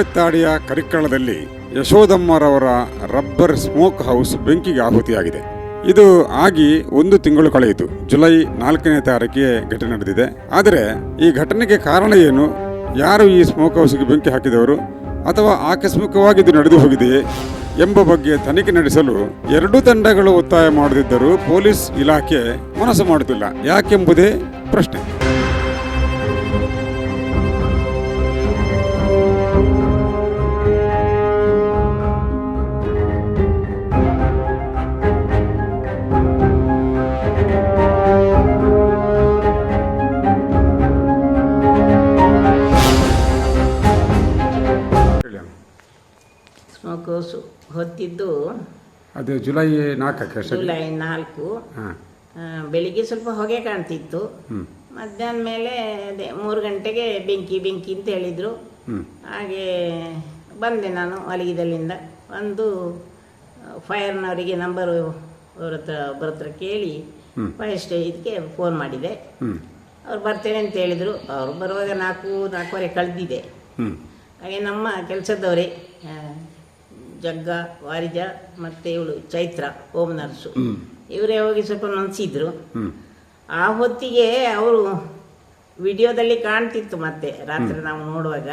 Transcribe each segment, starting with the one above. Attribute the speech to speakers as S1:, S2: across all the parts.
S1: ಬೆತ್ತಾಡಿಯ ಕರಿಕ್ಕಳದಲ್ಲಿ ಯಶೋದಮ್ಮರವರ rubber smoke house ಬೆಂಕಿಗೆ ಆಹುತಿಯಾಗಿದೆ. ಇದು ಆಗಿ ಒಂದು ತಿಂಗಳು ಕಳೆಯಿತು. ಜುಲೈ ನಾಲ್ಕನೇ ತಾರೀಕಿಗೆ ಘಟನೆ ನಡೆದಿದೆ. ಆದರೆ ಈ ಘಟನೆಗೆ ಕಾರಣ ಏನು? ಯಾರು ಈ ಸ್ಮೋಕ್ ಹೌಸ್ಗೆ ಬೆಂಕಿ ಹಾಕಿದವರು? ಅಥವಾ ಆಕಸ್ಮಿಕವಾಗಿ ಇದು ನಡೆದು ಹೋಗಿದೆಯೇ? ಎಂಬ ಬಗ್ಗೆ ತನಿಖೆ ನಡೆಸಲು ಎರಡೂ ತಂಡಗಳು ಒತ್ತಾಯ ಮಾಡದಿದ್ದರೂ ಪೊಲೀಸ್ ಇಲಾಖೆ ಮನಸ್ಸು ಮಾಡುತ್ತಿಲ್ಲ. ಯಾಕೆಂಬುದೇ ಪ್ರಶ್ನೆ.
S2: ಹೌಸ್ ಹೊತ್ತಿದ್ದು
S1: ಅದು ಜುಲೈ ನಾಲ್ಕಕ್ಕೆ
S2: ಜುಲೈ ನಾಲ್ಕು. ಬೆಳಿಗ್ಗೆ ಸ್ವಲ್ಪ ಹೊಗೆ ಕಾಣ್ತಿತ್ತು. ಮಧ್ಯಾಹ್ನ ಮೇಲೆ ಅದೇ ಮೂರು ಗಂಟೆಗೆ ಬೆಂಕಿ ಬೆಂಕಿ ಅಂತ ಹೇಳಿದರು. ಹಾಗೆ ಬಂದೆ ನಾನು ಅಲಿಗಿದಲ್ಲಿಂದ ಒಂದು ಫೈರ್ನವರಿಗೆ ನಂಬರು ಅವ್ರ ಹತ್ರ ಒಬ್ಬರ ಹತ್ರ ಕೇಳಿ ಫೈರ್ ಸ್ಟೇಜ್ಗೆ ಫೋನ್ ಮಾಡಿದೆ. ಅವ್ರು ಬರ್ತೇನೆ ಅಂತ ಹೇಳಿದರು. ಅವ್ರು ಬರುವಾಗ ನಾಲ್ಕು ನಾಲ್ಕೂವರೆ ಕಳೆದಿದೆ. ಹಾಗೆ ನಮ್ಮ ಕೆಲಸದವರೇ ಜಗ್ಗ ವಾರಿಜ ಮತ್ತೆ ಇವಳು ಚೈತ್ರ ಓಂ ನರ್ಸು. ಇವರೇ ಹೋಗಿ ಸ್ವಲ್ಪ ನೊನ್ಸಿದ್ರು. ಆ ಹೊತ್ತಿಗೆ ಅವರು ವಿಡಿಯೋದಲ್ಲಿ ಕಾಣ್ತಿತ್ತು ಮತ್ತೆ ರಾತ್ರಿ ನಾವು ನೋಡುವಾಗ.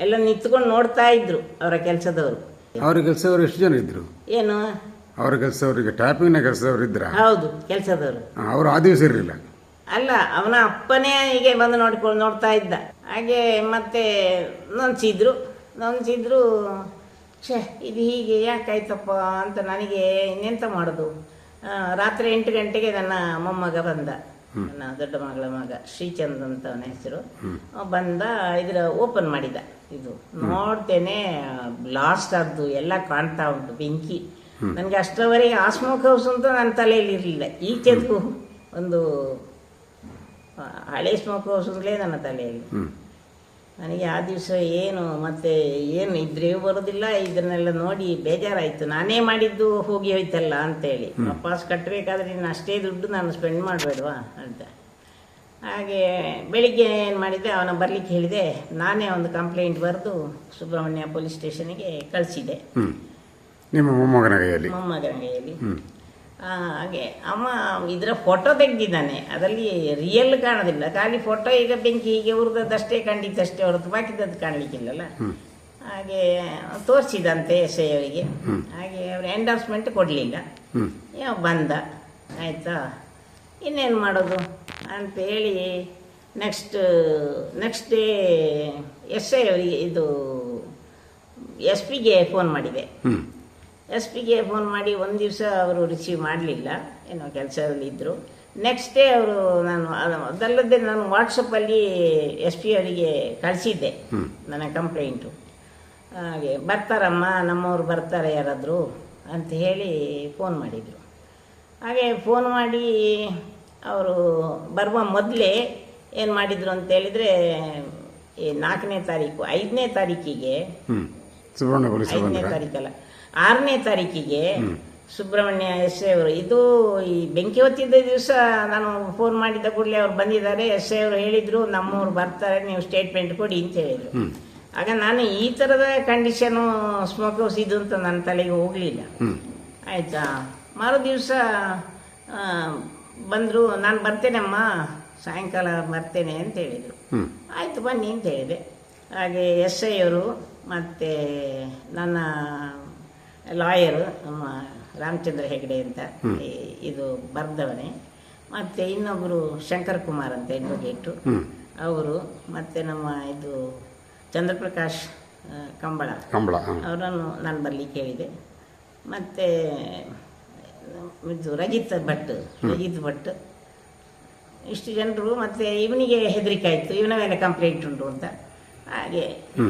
S2: ಎಲ್ಲ ನಿಂತ್ಕೊಂಡು ನೋಡ್ತಾ ಇದ್ರು ಅವರ ಕೆಲಸದವರು.
S1: ಅವರ ಕೆಲಸದವರು ಎಷ್ಟು ಜನ ಇದ್ರು?
S2: ಏನು?
S1: ಅವರ ಕೆಲಸದವರಿಗೆ ಟ್ಯಾಪಿಂಗ್ನ ಕೆಲಸದವರು ಇದ್ರ?
S2: ಹೌದು ಕೆಲಸದವರು.
S1: ಅವರು ಆ ದಿವಸ ಇರಲಿಲ್ಲ?
S2: ಅಲ್ಲ ಅವನ ಅಪ್ಪನೇ ಹೀಗೆ ಬಂದು ನೋಡ್ಕೊಂಡು ನೋಡ್ತಾ ಇದ್ದ. ಹಾಗೆ ಮತ್ತೆ ನೊನ್ಸಿದ್ರು. ನೊನ್ಸಿದ್ರು ಛೇ ಇದು ಹೀಗೆ ಯಾಕಾಯ್ತಪ್ಪ ಅಂತ ನನಗೆ ಇನ್ನೆಂತ ಮಾಡೋದು? ರಾತ್ರಿ ಎಂಟು ಗಂಟೆಗೆ ನನ್ನ ಮೊಮ್ಮಗ ಬಂದ. ನನ್ನ ದೊಡ್ಡ ಮಗಳ ಮಗ ಶ್ರೀಚಂದ್ ಅಂತ ಅವನ ಹೆಸರು ಬಂದ ಇದ್ರ ಓಪನ್ ಮಾಡಿದ. ಇದು ನೋಡ್ತೇನೆ ಬ್ಲಾಸ್ಟ್ ಆದ್ದು ಎಲ್ಲ ಕಾಣ್ತಾ ಉಂಟು ಬೆಂಕಿ. ನನಗೆ ಅಷ್ಟರವರೆಗೆ ಆ ಸ್ಮೋಕ್ ಹೌಸ್ ಅಂತ ನನ್ನ ತಲೆಯಲ್ಲಿ ಇರಲಿಲ್ಲ. ಈಚೆದು ಒಂದು ಹಳೆ ಸ್ಮೋಕ್ ಹೌಸ್ ಅಂತಲೇ ನನ್ನ ತಲೆಯಲ್ಲಿ. ನನಗೆ ಆ ದಿವಸ ಏನು ಮತ್ತೆ ಏನು ಇದ್ರೆ ಬರೋದಿಲ್ಲ. ಇದನ್ನೆಲ್ಲ ನೋಡಿ ಬೇಜಾರಾಯಿತು. ನಾನೇ ಮಾಡಿದ್ದು ಹೋಗಿ ಹೋಯ್ತಲ್ಲ ಅಂತೇಳಿ. ವಾಪಸ್ ಕಟ್ಟಬೇಕಾದ್ರೆ ಇನ್ನು ಅಷ್ಟೇ ದುಡ್ಡು ನಾನು ಸ್ಪೆಂಡ್ ಮಾಡಬೇಡವಾ ಅಂತ. ಹಾಗೆ ಬೆಳಿಗ್ಗೆ ಏನು ಮಾಡಿದ್ದೆ ಅವನ ಬರಲಿಕ್ಕೆ ಹೇಳಿದೆ ನಾನೇ ಒಂದು ಕಂಪ್ಲೇಂಟ್ ಬರೆದು ಸುಬ್ರಹ್ಮಣ್ಯ ಪೊಲೀಸ್ ಸ್ಟೇಷನ್ಗೆ ಕಳಿಸಿದೆ
S1: ನಿಮ್ಮ ಮೊಮ್ಮಗನ ಕೈಯಲ್ಲಿ?
S2: ಹಾಗೆ. ಅಮ್ಮ ಇದರ ಫೋಟೋ ತೆಗೆದಿದ್ದಾನೆ. ಅದರಲ್ಲಿ ರಿಯಲ್ ಕಾಣೋದಿಲ್ಲ. ಖಾಲಿ ಫೋಟೋ ಈಗ ಬೆಂಕಿ ಹೀಗೆ ಉರಿದದ್ದಷ್ಟೇ ಕಂಡಿದ್ದಷ್ಟೇ ಹೊರತು ಬಾಕಿದ್ದದ್ದು ಕಾಣಲಿಕ್ಕಿಲ್ಲಲ್ಲ? ಹಾಗೆ ತೋರಿಸಿದಂತೆ ಎಸ್ ಐ ಅವರಿಗೆ ಹಾಗೆ ಅವರು ಎಂಡರ್ಸ್ಮೆಂಟ್ ಕೊಡಲಿಲ್ಲ. ಯಾವ ಬಂದ? ಆಯಿತಾ? ಇನ್ನೇನು ಮಾಡೋದು? ಅಂತ ಹೇಳಿ next next day S I ಅವರಿಗೆ ಇದು ಎಸ್ ಪಿಗೆ ಫೋನ್ ಮಾಡಿದೆ ಎಸ್ ಪಿಗೆ ಫೋನ್ ಮಾಡಿ ಒಂದು ದಿವಸ ಅವರು ರಿಸೀವ್ ಮಾಡಲಿಲ್ಲ ಏನೋ ಕೆಲಸದಲ್ಲಿ ಇದ್ದರು ನೆಕ್ಸ್ಟ್ ಡೇ ಅವರು ನಾನು ಅದಲ್ಲದೆ ನಾನು ವಾಟ್ಸಪ್ಪಲ್ಲಿ ಎಸ್ ಪಿ ಅವರಿಗೆ ಕಳಿಸಿದ್ದೆ ನನ್ನ ಕಂಪ್ಲೇಂಟು ಹಾಗೆ ಬರ್ತಾರಮ್ಮ ನಮ್ಮವ್ರು ಬರ್ತಾರೆ ಯಾರಾದರೂ ಅಂತ ಹೇಳಿ ಫೋನ್ ಮಾಡಿದರು. ಹಾಗೆ ಫೋನ್ ಮಾಡಿ ಅವರು ಬರುವ ಮೊದಲೇ ಏನು ಮಾಡಿದರು ಅಂತ ಹೇಳಿದರೆ ಈ ನಾಲ್ಕನೇ ತಾರೀಕು ಐದನೇ ತಾರೀಕಿಗೆ ಐದನೇ ತಾರೀಕಲ್ಲ. ಆರನೇ ತಾರೀಕಿಗೆ ಸುಬ್ರಹ್ಮಣ್ಯ ಎಸ್ ಐ ಅವರು ಇದು ಈ ಬೆಂಕಿ ಹೊತ್ತಿದ್ದ ದಿವಸ ನಾನು ಫೋನ್ ಮಾಡಿದ ಕೂಡಲೇ ಅವ್ರು ಬಂದಿದ್ದಾರೆ. ಎಸ್ ಐ ಅವರು ಹೇಳಿದ್ರು ನಮ್ಮವ್ರು ಬರ್ತಾರೆ ನೀವು ಸ್ಟೇಟ್ಮೆಂಟ್ ಕೊಡಿ ಅಂತ ಹೇಳಿದ್ರು. ಆಗ ನಾನು ಈ ಥರದ ಕಂಡೀಷನು ಸ್ಮೋಕ್ ಹೌಸ್ ಇದು ಅಂತ ನನ್ನ ತಲೆಗೆ ಹೋಗಲಿಲ್ಲ. ಆಯಿತಾ? ಮರು ದಿವಸ ಬಂದರು ನಾನು ಬರ್ತೇನಮ್ಮ ಸಾಯಂಕಾಲ ಬರ್ತೇನೆ ಅಂತ ಹೇಳಿದರು. ಆಯಿತು ಬನ್ನಿ ಅಂತ ಹೇಳಿದೆ. ಹಾಗೆ ಎಸ್ ಐ ಅವರು ಮತ್ತು ನನ್ನ ಲಾಯರು ನಮ್ಮ ರಾಮಚಂದ್ರ ಹೆಗಡೆ ಅಂತ ಇದು ಬರ್ದವನೇ. ಮತ್ತೆ ಇನ್ನೊಬ್ಬರು ಶಂಕರ್ ಕುಮಾರ್ ಅಂತ ಅಡ್ವೊಕೇಟು
S1: ಹ್ಞೂ
S2: ಅವರು ಮತ್ತೆ ನಮ್ಮ ಇದು ಚಂದ್ರಪ್ರಕಾಶ್ ಕಂಬಳ.
S1: ಕಂಬಳ
S2: ಅವರನ್ನು ನಾನು ಬರಲಿಕ್ಕೆ ಹೇಳಿದೆ. ಮತ್ತೆ ಇದು ರಜಿತ್ ಭಟ್ ರಜಿತ್ ಭಟ್. ಇಷ್ಟು ಜನರು ಮತ್ತೆ ಇವನಿಗೆ ಹೆದರಿಕೆ ಆಯಿತು. ಇವನ ಮೇಲೆ ಕಂಪ್ಲೇಂಟ್ ಉಂಟು ಅಂತ. ಹಾಗೆ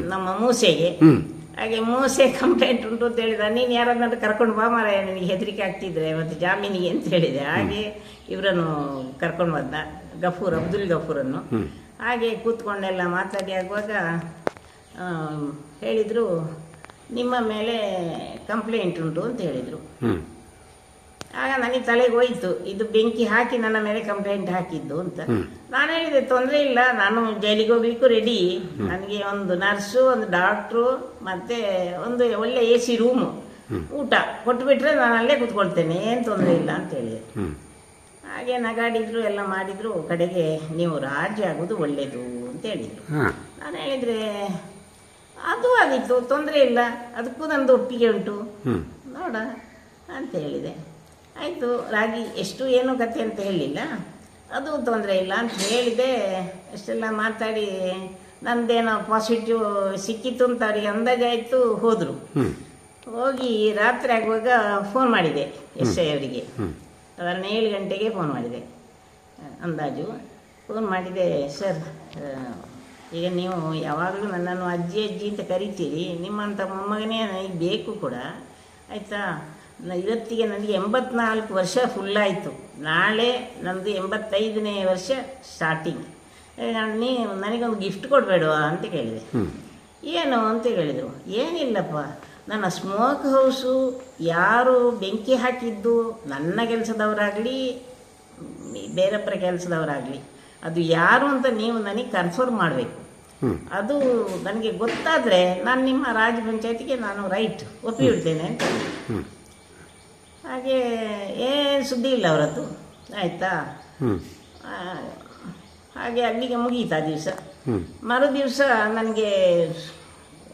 S2: ನಮ್ಮ ಮೂಸೆಗೆ ಹಾಗೆ ಮೂಸೆ ಕಂಪ್ಲೇಂಟ್ ಉಂಟು ಅಂತ ಹೇಳಿದ. ನೀನು ಯಾರನ್ನಾದ್ರೂ ಕರ್ಕೊಂಡು ಬಾ ಮಾರಾಯ ನಿನಗೆ ಹೆದರಿಕೆ ಆಗ್ತಿದ್ರೆ ಮತ್ತು ಜಾಮೀನಿಗೆ ಅಂತ ಹೇಳಿದೆ. ಹಾಗೆ ಇವರನ್ನು ಕರ್ಕೊಂಡು ಬಂದ ಗಫೂರ್ ಅಬ್ದುಲ್ ಗಫೂರನ್ನು. ಹಾಗೆ ಕೂತ್ಕೊಂಡೆಲ್ಲ ಮಾತಾಡಿ ಆಗುವಾಗ ಹೇಳಿದರು ನಿಮ್ಮ ಮೇಲೆ ಕಂಪ್ಲೇಂಟ್ ಉಂಟು ಅಂತ ಹೇಳಿದರು. ಆಗ ನನಗೆ ತಲೆಗೆ ಹೋಯ್ತು ಇದು ಬೆಂಕಿ ಹಾಕಿ ನನ್ನ ಮೇಲೆ ಕಂಪ್ಲೇಂಟ್ ಹಾಕಿದ್ದು ಅಂತ. ನಾನು ಹೇಳಿದೆ ತೊಂದರೆ ಇಲ್ಲ ನಾನು ಜೈಲಿಗೆ ಹೋಗ್ಲಿಕ್ಕೂ ರೆಡಿ ನನಗೆ ಒಂದು ನರ್ಸು ಒಂದು ಡಾಕ್ಟ್ರು ಮತ್ತೆ ಒಂದು ಒಳ್ಳೆ ಎ ಸಿ ರೂಮು ಊಟ ಕೊಟ್ಬಿಟ್ರೆ ನಾನು ಅಲ್ಲೇ ಕೂತ್ಕೊಳ್ತೇನೆ ಏನು ತೊಂದರೆ ಇಲ್ಲ ಅಂತ ಹೇಳಿದೆ ಹಾಗೆ ನಗಾಡಿದ್ರು ಎಲ್ಲ ಮಾಡಿದ್ರು ಕಡೆಗೆ ನೀವು ರಾಜಿ ಆಗೋದು ಒಳ್ಳೇದು ಅಂತ ಹೇಳಿದ್ರು ನಾನು ಹೇಳಿದ್ರೆ ಅದು ಆಗಿತ್ತು ತೊಂದರೆ ಇಲ್ಲ ಅದಕ್ಕೂ ನಂದು ಒಪ್ಪಿಗೆ ಉಂಟು. ನೋಡ ಅಂತ ಹೇಳಿದೆ. ಆಯಿತು ರಾಗಿ ಎಷ್ಟು ಏನು ಕತೆ ಅಂತ ಹೇಳಿಲ್ಲ. ಅದು ತೊಂದರೆ ಇಲ್ಲ ಅಂತ ಹೇಳಿದೆ. ಎಷ್ಟೆಲ್ಲ ಮಾತಾಡಿ ನಂದೇನೋ ಪಾಸಿಟಿವ್ ಸಿಕ್ಕಿತ್ತು ಅಂತ ಅವರಿಗೆ ಅಂದಾಜಾಯಿತು ಹೋದರು. ಹೋಗಿ ರಾತ್ರಿ ಆಗುವಾಗ ಫೋನ್ ಮಾಡಿದೆ ಎಸ್ ಐ ಅವರಿಗೆ. ಸಾಧಾರಣ ಏಳು ಗಂಟೆಗೆ ಫೋನ್ ಮಾಡಿದೆ. ಅಂದಾಜು. ಫೋನ್ ಮಾಡಿದೆ ಸರ್ ಈಗ ನೀವು ಯಾವಾಗಲೂ ನನ್ನನ್ನು ಅಜ್ಜಿ ಅಜ್ಜಿ ಅಂತ ಕರಿತೀರಿ. ನಿಮ್ಮಂಥ ಮೊಮ್ಮಗನೇ ನನಗೆ ಬೇಕು ಕೂಡ. ಆಯಿತಾ? ಇವತ್ತಿಗೆ ನನಗೆ ಎಂಬತ್ನಾಲ್ಕು ವರ್ಷ ಫುಲ್ಲಾಯಿತು ನಾಳೆ ನಂದು ಎಂಬತ್ತೈದನೇ ವರ್ಷ ಸ್ಟಾರ್ಟಿಂಗ್ ನೀವು ನನಗೊಂದು ಗಿಫ್ಟ್ ಕೊಡಬೇಡ ಅಂತ ಕೇಳಿದೆ. ಏನು ಅಂತ ಹೇಳಿದರು. ಏನಿಲ್ಲಪ್ಪ ನನ್ನ ಸ್ಮೋಕ್ ಹೌಸು ಯಾರು ಬೆಂಕಿ ಹಾಕಿದ್ದು ನನ್ನ ಕೆಲಸದವರಾಗಲಿ ಬೇರೊಬ್ಬರ ಕೆಲಸದವರಾಗಲಿ. ಅದು ಯಾರು ಅಂತ ನೀವು ನನಗೆ ಕನ್ಫರ್ಮ್ ಮಾಡಬೇಕು. ಅದು ನನಗೆ ಗೊತ್ತಾದರೆ ನಾನು ನಿಮ್ಮ ರಾಜ ಪಂಚಾಯತಿಗೆ ನಾನು ರೈಟ್ ಒಪ್ಪಿಡ್ತೇನೆ ಅಂತ. ಹಾಗೆ ಏನು ಸುದ್ದಿ ಇಲ್ಲ ಅವರದ್ದು. ಆಯಿತಾ? ಹಾಗೆ ಅಲ್ಲಿಗೆ ಮುಗೀತು ಆ ದಿವಸ.
S1: ಹ್ಮ್.
S2: ಮರು ದಿವಸ ನನಗೆ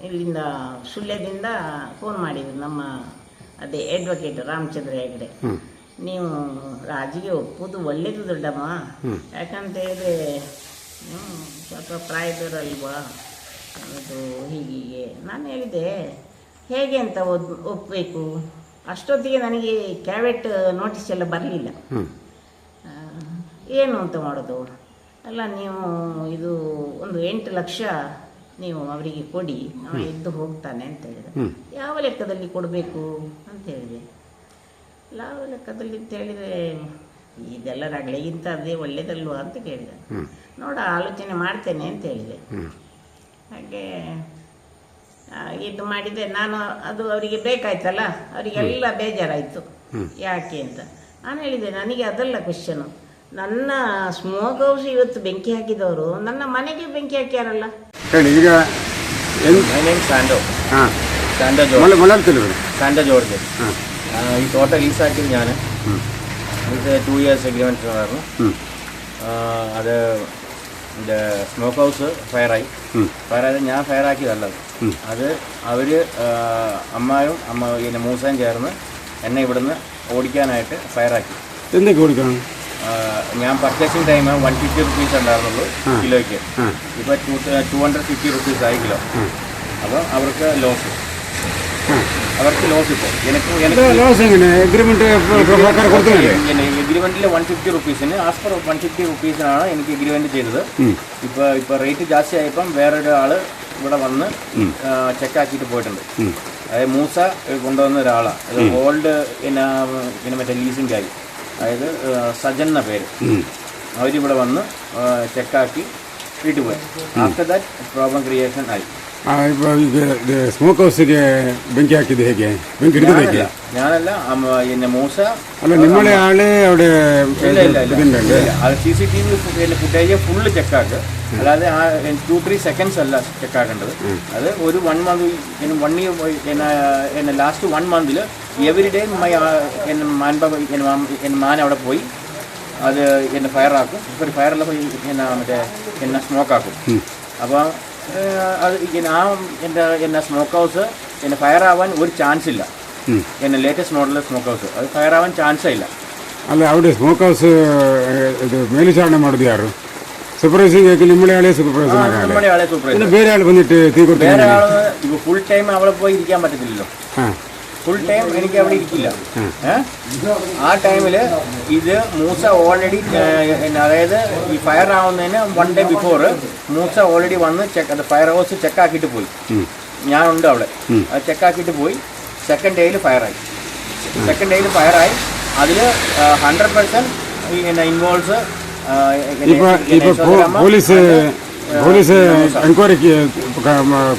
S2: ಇಲ್ಲಿಂದ ಸುಳ್ಯದಿಂದ ಫೋನ್ ಮಾಡಿದ್ರು ನಮ್ಮ ಅದೇ ಅಡ್ವೊಕೇಟ್ ರಾಮಚಂದ್ರ ಹೆಗಡೆ. ನೀವು ರಾಜಿಗೆ ಒಪ್ಪುದು ಒಳ್ಳೇದು ದೊಡ್ಡಮ್ಮ. ಯಾಕಂತ ಹೇಳಿದ್ರೆ ಸ್ವಲ್ಪ ಪ್ರಾಯದವರಲ್ವಾ ಅದು ಹೀಗೆ ನಾನು ಹೇಳಿದೆ ಹೇಗೆ ಅಂತ ಒದ್ ಒಪ್ಪಬೇಕು ಅಷ್ಟೊತ್ತಿಗೆ ನನಗೆ ಕ್ಯಾವೆಟ್ ನೋಟಿಸ್ ಎಲ್ಲ ಬರಲಿಲ್ಲ. ಏನು ಅಂತ ಮಾಡೋದು? ಅಲ್ಲ ನೀವು ಇದು ಒಂದು ಎಂಟು ಲಕ್ಷ ನೀವು ಅವರಿಗೆ ಕೊಡಿ ನಾನು ಎದ್ದು ಹೋಗ್ತಾನೆ ಅಂತ ಹೇಳಿದ. ಯಾವ ಲೆಕ್ಕದಲ್ಲಿ ಕೊಡಬೇಕು ಅಂತ ಹೇಳಿದೆ. ಯಾವ ಲೆಕ್ಕದಲ್ಲಿ ಅಂತ ಹೇಳಿದರೆ ಇದೆಲ್ಲ ರಗಳೆಗಿಂತ ಅದೇ ಒಳ್ಳೇದಲ್ವಾ ಅಂತ ಕೇಳಿದೆ. ನೋಡ ಆಲೋಚನೆ ಮಾಡ್ತೇನೆ ಅಂತ ಹೇಳಿದೆ. ಹಾಗೆ ಇದು ಮಾಡಿದೆ ನಾನು ಅದು ಅವರಿಗೆ ಬೇಕಾಯ್ತಲ್ಲ ಅವರಿಗೆಲ್ಲ ಬೇಜಾರಾಯಿತು. ಯಾಕೆ ಅಂತ. ನಾನು ಹೇಳಿದೆ ನನಗೆ ಅದೆಲ್ಲ ಕ್ವೆಶನು ನನ್ನ ಸ್ಮೋಕ್ ಹೌಸ್ ಇವತ್ತು ಬೆಂಕಿ ಹಾಕಿದವರು ನನ್ನ ಮನೆಗೆ ಬೆಂಕಿ ಹಾಕ್ಯಾರಲ್ಲ?
S1: ಹೇಳಿ ಈಗ
S3: സാൻഡോ
S1: ಹಾಂ. സാൻഡോ ജോർജ് മലയാളത്തിൽ
S3: വരും സാൻഡോ
S1: ജോർജ്
S3: ആ. ഇത് സ്മോക്ക് ഹൗസ് ഫയറായി ഫയറായത് ഞാൻ ഫയറാക്കിയതല്ല അത്. അവർ അമ്മായും അമ്മ പിന്നെ മൂസയും ചേർന്ന് എന്നെ ഇവിടുന്ന് ഓടിക്കാനായിട്ട് ഫയറാക്കി
S1: എന്തൊക്കെ
S3: ഓടിക്കണം? ഞാൻ purchasing time one fifty rupees ഉണ്ടായിരുന്നുള്ളൂ കിലോയ്ക്ക്. ഇപ്പോൾ two two hundred fifty rupees ആയി കിലോ. അപ്പോൾ അവർക്ക് ലോസ് അവർക്ക് ലോസ് ഇപ്പോൾ എനിക്ക് എനിക്ക്
S1: ലോസ് എങ്ങനെ? എഗ്രിമെന്റ് കൊടുത്തില്ലേ
S3: എഗ്രിമെന്റിൽ വൺ ഫിഫ്റ്റി റുപ്പീസിന് ആസ് പെർ വൺ ഫിഫ്റ്റി റുപ്പീസിനാണ് എനിക്ക് എഗ്രിമെന്റ് ചെയ്തത്. ഇപ്പൊ ഇപ്പൊ റേറ്റ് ജാസ്തി ആയപ്പം വേറൊരാൾ ഇവിടെ വന്ന് ചെക്ക് ആക്കിയിട്ട് പോയിട്ടുണ്ട്. അതായത് മൂസ കൊണ്ടുവന്ന ഒരാളാണ് അത് ഓൾഡ് പിന്നെ പിന്നെ മറ്റേ ലീസിംഗ് ആയി അതായത് സജൻ എന്ന പേര്. അവരിവിടെ വന്ന് ചെക്കാക്കി വീട്ടിൽ പോയി. ആഫ്റ്റർ ദാറ്റ് പ്രോബ്ലം ക്രിയേഷൻ ആയി.
S1: ಆ, ಇವ- ಈಗ ಸ್ಮೋಕ್ ಹೌಸ್ಗೆ ಬೆಂಕಿ ಹಾಕಿದ್ದು ಹೇಗೆ ಬೆಂಕಿ ಹಿಡಿದು ಹೇಗೆ
S3: ഞാനല്ല ഞാനല്ല അമ്മ- പിന്നെ മൂസ
S1: ಅಲ್ಲ ನಿಮ್ಮಳೆ ಆಳೆ അവിടെ
S3: ഇല്ല ഇല്ല ഇല്ല
S1: ഇതുണ്ടല്ലേ
S3: ഇല്ല. അത് C C T V footage full ചെക്കാക്ക് അല്ലാതെ ആ ടു ത്രീ സെക്കൻഡ്സ് അല്ല ചെക്കാക്കേണ്ടത് അത് ഒരു വൺ മന്ത് വൺ ഇയർ എന്നെ ലാസ്റ്റ് വൺ മന്തിൽ എവറി ഡേ മൈ എന്നെ മാൻ എന്നെ മാൻ അവിടെ പോയി അത് എന്നെ ഫയറാക്കും ഇപ്പോൾ ഫയറെല്ലാം പോയി എന്നെ മറ്റേ എന്നെ സ്മോക്കാക്കും അപ്പോൾ അത് ഇങ്ങനെ ആ എൻ്റെ എന്നെ സ്മോക്ക് ഹൗസ് എന്നെ ഫയർ ആവാൻ ഒരു ചാൻസ് ഇല്ല
S1: ഉം.
S3: എന്നെ ലേറ്റസ്റ്റ് മോഡൽ സ്മോക്ക് ഹൗസ് അത് ഫയർ ആവാൻ ചാൻസേ ഇല്ല
S1: ಅಲ್ಲ അവിടെ ಸ್ಮೋಕ್ ಹೌಸ್ ಇದು ಮೇಲ್ವಿಚಾರಣೆ ಮಾಡೋದು ಯಾರು ಸೂಪರ್ವೈಸಿಂಗ್ ಯಾಕೆ ನಿಮ್ಮಳೆ ಆಳೆ ಸೂಪರ್ವೈಸಿಂಗ್ ಆಳೆ
S3: നമ്മുടെ ആളെ സൂപ്പർ
S1: ಇನ್ನು ಬೇರೆ ಆಳು ಬಂದಿಟ್ಟು തീ ಕೊಟ್ಟು
S3: വേറെ ആള് ഇപ്പൊ ഫുൾ ടൈം അവിടെ പോയി ഇരിക്കാൻ പറ്റത്തില്ലല്ലോ
S1: ಹಾಂ
S3: ഫുൾ ടൈം എനിക്ക് അവിടെ ഇരിക്കില്ല? ആ ടൈമിൽ ഇത് മൂസ ഓൾറെഡി അതായത് ഈ ഫയർ ആവുന്നതിന് one day before Moosa already വന്ന് ചെക്ക് അത് ഫയർ ഹൗസ് ചെക്കാക്കിയിട്ട് പോയി ഞാനുണ്ട് അവിടെ അത് ചെക്കാക്കിയിട്ട് പോയി സെക്കൻഡ് ഡേയിൽ ഫയറായി സെക്കൻഡ് ഡേയിൽ ഫയറായി അതിൽ
S1: hundred percent involves police police എൻക്വയറിക്ക്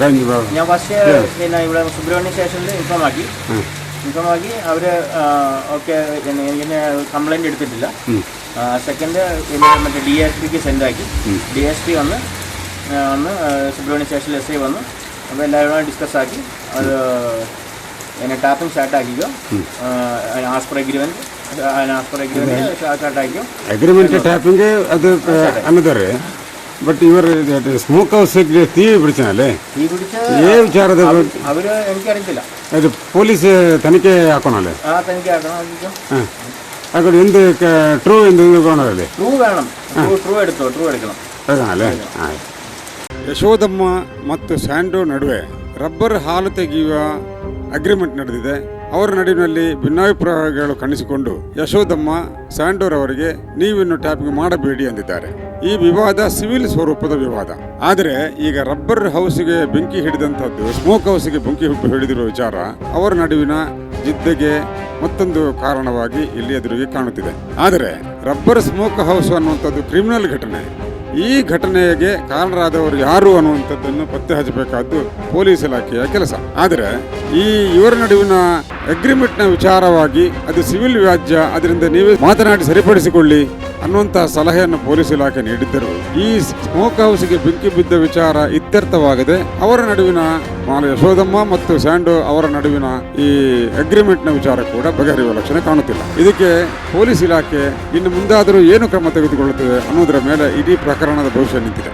S1: കഴിഞ്ഞു
S3: ഞാൻ ഫസ്റ്റ് പിന്നെ ഇവിടെ സുബ്രഹ്മണ്യ സ്റ്റേഷനിൽ ഇൻഫോം ആക്കി. ഇൻഫോം ആക്കി അവർ ഓക്കെ ഇങ്ങനെ കംപ്ലൈന്റ് എടുത്തിട്ടില്ല. സെക്കൻഡ് പിന്നെ മറ്റേ ഡി എസ് പിക്ക് സെൻഡാക്കി ഡി എസ് പി വന്ന് വന്ന് സുബ്രഹ്മണ്യ സ്റ്റേഷനിൽ എസ് ഐ വന്നു അപ്പോൾ എല്ലാവരും ഡിസ്കസ് ആക്കി. അത് എന്നെ tapping സ്റ്റാർട്ടാക്കിക്കോ as per agreement as per agreement സ്റ്റാർട്ടാക്കിക്കോ agreement
S1: tapping അത് അനദർ ಅನ್ನದಾರೆ ಬಟ್ ಇವರು ಸ್ಮೋಕ್ ಹೌಸ್ ತೀ ಬಿಡ್ತಾನಲ್ಲೇ
S3: ഈ പിടിച്ച
S1: ಏ ವಿಚಾರದ
S3: അവർ എനിക്കറിയത്തില്ല
S1: ಅದು ಪೊಲೀಸ್ ತನಿಖೆ ಹಾಕೋಣಲ್ಲೇ
S3: ആ തനിക്ക് ആക്കണം
S1: ಹಾಂ ಹಾಗಾದ್ರೆ ಎಂದು ಟ್ರೂ ಎಂದು ಕಾಣೋದಲ್ಲಿ
S3: ട്രൂ വേണം ട്രൂ ട്രൂ എടുത്തോ ಟ್ರೂ എടുക്കണം
S1: ಹಾಗಣಲ್ಲೇ ಆಯ್ತು ಯಶೋದಮ್ಮ ಮತ್ತು ಸ್ಯಾಂಡೋ ನಡುವೆ ರಬ್ಬರ್ ಹಾಲು ತೆಗೆಯುವ ಅಗ್ರಿಮೆಂಟ್ ನಡೆದಿದೆ ಅವರ ನಡುವಿನಲ್ಲಿ ಭಿನ್ನಾಭಿಪ್ರಾಯಗಳು ಕಾಣಿಸಿಕೊಂಡು ಯಶೋದಮ್ಮ ಸ್ಯಾಂಡೋರ್ ಅವರಿಗೆ ನೀವಿನ್ನು ಟ್ಯಾಪಿಂಗ್ ಮಾಡಬೇಡಿ ಎಂದಿದ್ದಾರೆ ಈ ವಿವಾದ ಸಿವಿಲ್ ಸ್ವರೂಪದ ವಿವಾದ. ಆದರೆ ಈಗ ರಬ್ಬರ್ ಹೌಸ್ಗೆ ಬೆಂಕಿ ಹಿಡಿದಂಥದ್ದು, ಸ್ಮೋಕ್ ಹೌಸ್ಗೆ ಬೆಂಕಿ ಹಿಡಿದಿರುವ ವಿಚಾರ ಅವರ ನಡುವಿನ ಜಿದ್ದೆಗೆ ಮತ್ತೊಂದು ಕಾರಣವಾಗಿ ಇಲ್ಲಿ ಎದುರಿಗೆ ಕಾಣುತ್ತಿದೆ. ಆದರೆ ರಬ್ಬರ್ ಸ್ಮೋಕ್ ಹೌಸ್ ಅನ್ನುವಂಥದ್ದು ಕ್ರಿಮಿನಲ್ ಘಟನೆ. ಈ ಘಟನೆಗೆ ಕಾರಣರಾದವರು ಯಾರು ಅನ್ನುವಂಥದ್ದನ್ನು ಪತ್ತೆ ಹಚ್ಚಬೇಕಾದ್ದು ಪೊಲೀಸ್ ಇಲಾಖೆಯ ಕೆಲಸ. ಆದರೆ ಈ ಇವರ ನಡುವಿನ ಅಗ್ರಿಮೆಂಟ್ನ ವಿಚಾರವಾಗಿ ಅದು ಸಿವಿಲ್ ವ್ಯಾಜ್ಯ, ಅದರಿಂದ ನೀವೇ ಮಾತನಾಡಿ ಸರಿಪಡಿಸಿಕೊಳ್ಳಿ ಅನ್ನುವಂತಹ ಸಲಹೆಯನ್ನು ಪೊಲೀಸ್ ಇಲಾಖೆ ನೀಡಿದ್ದರು. ಈ ಸ್ಮೋಕ್ ಹೌಸ್ಗೆ ಬೆಂಕಿ ಬಿದ್ದ ವಿಚಾರ ಇತ್ಯರ್ಥವಾಗದೆ ಅವರ ನಡುವಿನ ಮಾಲ ಯಶೋದಮ್ಮ ಮತ್ತು ಸ್ಯಾಂಡೋ ಅವರ ನಡುವಿನ ಈ ಅಗ್ರಿಮೆಂಟ್ನ ವಿಚಾರ ಕೂಡ ಬಗೆಹರಿಯುವ ಲಕ್ಷಣ ಕಾಣುತ್ತಿಲ್ಲ. ಇದಕ್ಕೆ ಪೊಲೀಸ್ ಇಲಾಖೆ ಇನ್ನು ಮುಂದಾದರೂ ಏನು ಕ್ರಮ ತೆಗೆದುಕೊಳ್ಳುತ್ತದೆ ಅನ್ನೋದರ ಮೇಲೆ ಇಡೀ ಪ್ರಕರಣದ ಭವಿಷ್ಯ ನಿಂತಿದೆ.